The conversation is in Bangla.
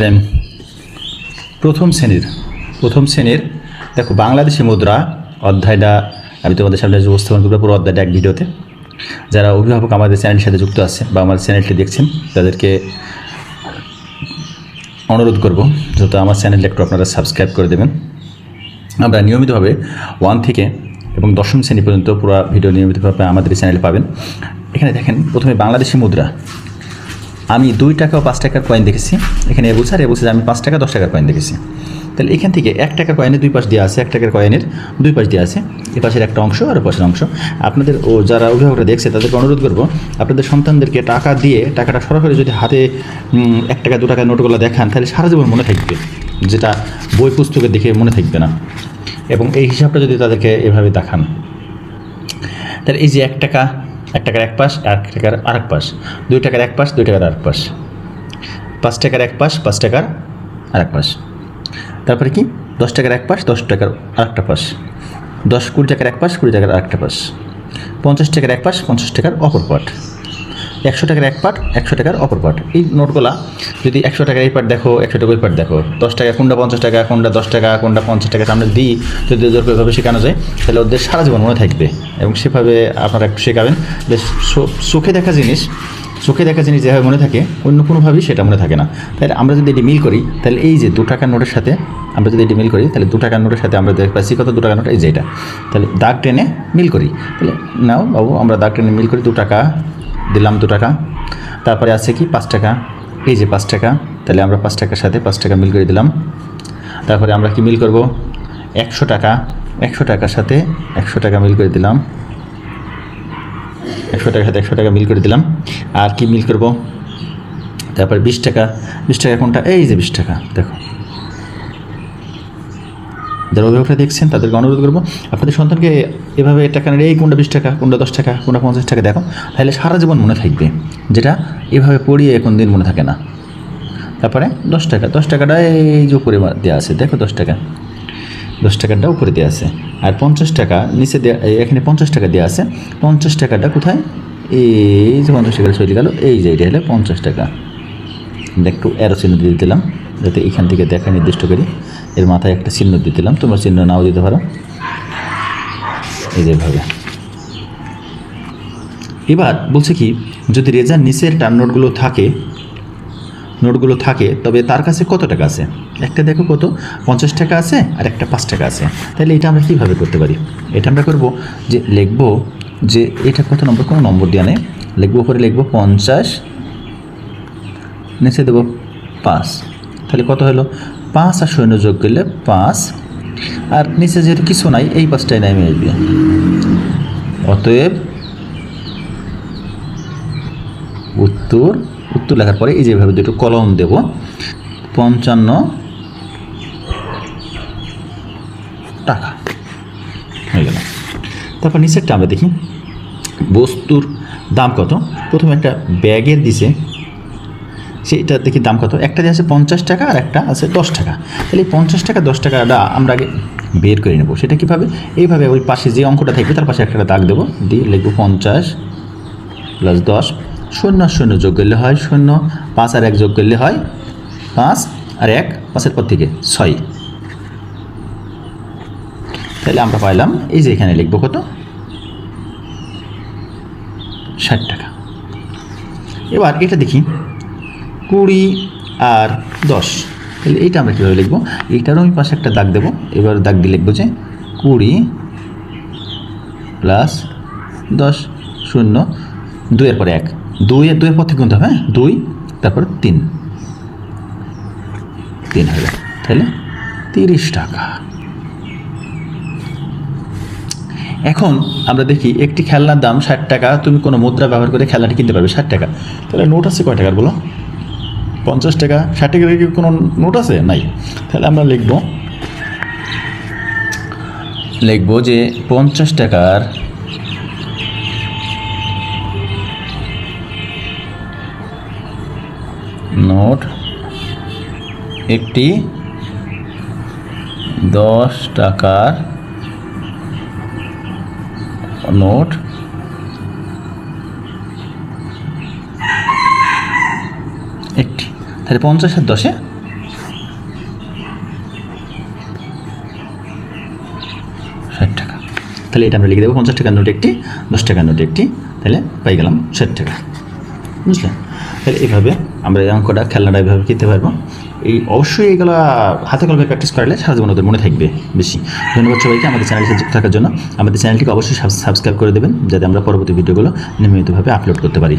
তারপরে প্রথম শ্রেণির প্রথম শ্রেণির, দেখো, বাংলাদেশি মুদ্রা অধ্যায়টা আমি তোমাদের সামনে উপস্থাপন করব, পুরো অধ্যায়টা এক ভিডিওতে। যারা অভিভাবক আমাদের চ্যানেলের সাথে যুক্ত আছে বা আমাদের চ্যানেলটি দেখছেন, তাদেরকে অনুরোধ করব, যত আমার চ্যানেলটা একটু আপনারা সাবস্ক্রাইব করে দেবেন। আমরা নিয়মিতভাবে ওয়ান থেকে এবং দশম শ্রেণি পর্যন্ত পুরো ভিডিও নিয়মিতভাবে আমাদের চ্যানেলে পাবেন। এখানে দেখেন, প্রথমে বাংলাদেশি মুদ্রা। আমি দুই টাকা ও পাঁচ টাকার কয়েন দেখেছি। এখানে এ আর এ বলছে যে আমি পাঁচ টাকা, দশ টাকার কয়েন দেখেছি। তাহলে এখান থেকে এক টাকার কয়েনের দুই পাশ দেওয়া আছে, এক টাকার কয়েনের দুই পাশ দেওয়া আছে। এ পাশের একটা অংশ আর পাশের অংশ। আপনাদের ও যারা অভিভাবকরা দেখছে, তাদেরকে অনুরোধ করব, আপনাদের সন্তানদেরকে টাকা দিয়ে টাকাটা সরাসরি যদি হাতে এক টাকা, দু টাকার নোটগুলো দেখান, তাহলে সারা জীবন মনে থাকবে, যেটা বই পুস্তকে দেখে মনে থাকবে না। এবং এই হিসাবটা যদি তাদেরকে এভাবে দেখান। তাহলে এই যে এক টাকা এক টাকার এক পাশ এক টাকার আরেক পাশ। দুই টাকার এক পাশ, দুই টাকার আরেক পাশ। পাঁচ টাকার এক পাশ, পাঁচ টাকার আরেক পাশ। তারপরে কি? দশ টাকার এক পাশ, দশ টাকার আরেকটা পাশ। দশ কুড়ি টাকার এক পাশ, কুড়ি টাকার আরেকটা পাশ। পঞ্চাশ টাকার এক পাশ, পঞ্চাশ টাকার অপর পাট একশো টাকার এক পার্ট একশো টাকার অপর পাট এই নোটগুলা যদি একশো টাকার এই পার্ট দেখো, একশো টাকা ওই পার্ট দেখো। দশ টাকা, কোনটা পঞ্চাশ টাকা, কোনটা দশ টাকা, কোনটা পঞ্চাশ টাকা সামনে দিই যদি ওদের ওইভাবে শেখানো যায়, তাহলে ওদের সারা জীবন মনে থাকবে। এবং সেভাবে আপনারা একটু শেখাবেন। যে চোখে দেখা জিনিস চোখে দেখা জিনিস যেভাবে মনে থাকে, অন্য কোনোভাবেই সেটা মনে থাকে না। তাহলে আমরা যদি এটি মিল করি, তাহলে এই যে দু টাকার নোটের সাথে আমরা যদি এটি মিল করি, তাহলে দু টাকার নোটের সাথে আমরা দেখতে পাচ্ছি কত দু টাকার নোট, এই যে এটা। তাহলে দাগ টেনে মিল করি। তাহলে নাও বাবু, আমরা দাগ টেনে মিল করি দু টাকা। দিলাম দু টাকা। তারপরে আছে কি পাঁচ টাকা। এই যে পাঁচ টাকা, তাহলে আমরা পাঁচ টাকার সাথে পাঁচ টাকা মিল করে দিলাম। তারপরে আমরা কি মিল করব? একশো টাকা, একশো টাকার সাথে একশো টাকা মিল করে দিলাম। একশো টাকার সাথে একশো টাকা মিল করে দিলাম। আর কি মিল করব? তারপরে বিশ টাকা। বিশ টাকা কোনটা? এই যে বিশ টাকা, দেখো। যারা অভিভাবকরা দেখছেন, তাদেরকে অনুরোধ করব, আপনাদের সন্তানকে এভাবে টাকা নিলে, এই কোনটা বিশ টাকা কোনটা দশ টাকা কোনটা পঞ্চাশ টাকা, দেখো, তাহলে সারা জীবন মনে থাকবে, যেটা এভাবে পড়িয়ে কোন দিন মনে থাকে না। তারপরে দশ টাকা, দশ টাকাটা এই যে উপরে দেওয়া আছে, দেখো দশ টাকা, দশ টাকাটা উপরে দেওয়া আছে, আর পঞ্চাশ টাকা নিচে দেওয়া এখানে পঞ্চাশ টাকা দেওয়া আছে, পঞ্চাশ টাকাটা কোথায়? এই যে পঞ্চাশ টাকা চলে গেল, এই যে এটা হলে পঞ্চাশ টাকা। একটু অ্যারো চিহ্ন দিয়ে দিলাম, যাতে এখান থেকে দেখা নির্দিষ্ট করি। এর মাথায় একটা চিহ্ন দিয়ে দিলাম। তোমরা চিহ্ন নাও দিতে পারো। এই যেভাবে এবার বলছে কি, যদি রেজার নিচের টার্ম নোটগুলো থাকে নোটগুলো থাকে, তবে তার কাছে কত টাকা আছে? একটা দেখো কত? পঞ্চাশ টাকা আছে আর একটা পাঁচ টাকা আছে। তাহলে এটা আমরা কীভাবে করতে পারি? এটা আমরা করব যে লিখব যে এটা কত নম্বর? কোনো নম্বর দেওয়া নেই। লিখব পরে লিখব পঞ্চাশ, নিচে দেবো পাঁচ। তাহলে কত হলো? পাঁচ আর শূন্য যোগ করলে পাঁচ। আর নিচে যেহেতু কিছু নাই, এই পাঁচটায় নেমে আসবে অতএব উত্তর উত্তর লেখার পরে এই যেভাবে দুটো কলম দেব, পঞ্চান্ন টাকা। হয়ে গেল। তারপর নিচেরটা আমরা দেখি। বস্তুর দাম কত? প্রথমে একটা ব্যাগের দিছে। সেটা দেখি দাম কত? একটা দিয়ে আছে পঞ্চাশ টাকা আর একটা আছে দশ টাকা। তাহলে পঞ্চাশ টাকা, দশ টাকাটা আমরা আগে বের করে নেব। সেটা কীভাবে? এইভাবে ওই পাশে যে অঙ্কটা থাকবে, তার পাশে একটা দাগ দেবো। দিয়ে লিখব পঞ্চাশ প্লাস দশ। শূন্য শূন্য যোগ করলে হয় শূন্য, পাঁচ আর এক যোগ করলে হয় পাঁচ আর এক পাঁচের পর থেকে ছয়। তাহলে আমরা পাইলাম, এই যে এখানে লিখব কত? ষাট টাকা। এবার এটা দেখি। কুড়ি আর দশ। তাহলে এইটা আমরা কীভাবে লিখব? এইটারও আমি পাশে একটা দাগ দেবো। এবার দাগ দিয়ে লিখব যে কুড়ি প্লাস দশ শূন্য দুইয়ের পরে এক। দুই দুইয়ের পর থেকে গুনতে হবে হ্যাঁ? দুই, তারপর তিন। তিন গেল। তাহলে তিরিশ টাকা। এখন আমরা দেখি একটি খেলনার দাম ষাট টাকা। তুমি কোনো মুদ্রা ব্যবহার করে খেলনাটি কিনতে পারবে ষাট টাকা। তাহলে নোট আছে কয় টাকার বলো? পঞ্চাশ টাকা, ষাট টাকার কি কোনো নোট আছে? নাই। তাহলে আমরা লিখব। লিখব যে পঞ্চাশ টাকার নোট একটি দশ টাকার নোট একটি তাহলে পঞ্চাশ আর দশে? ষাট টাকা। তাহলে এটা আমরা লিখে দেবো পঞ্চাশ টাকার নোট একটি, দশ টাকার নোট একটি। তাহলে পাই গেলাম ষাট টাকা। বুঝলেন? তাহলে এইভাবে আমরা এই অঙ্কটা, খেলনাটা এইভাবে খেতে পারব। এই অবশ্যই এগুলো হাতে কলমে প্র্যাকটিস করলে সারা জীবন ওদের মনে থাকবে বেশি। ধন্যবাদ সবাইকে আমাদের চ্যানেলে থাকার জন্য। আমাদের চ্যানেলটিকে অবশ্যই সাবস্ক্রাইব করে দেবেন, যাতে আমরা পরবর্তী ভিডিওগুলো নিয়মিতভাবে আপলোড করতে পারি।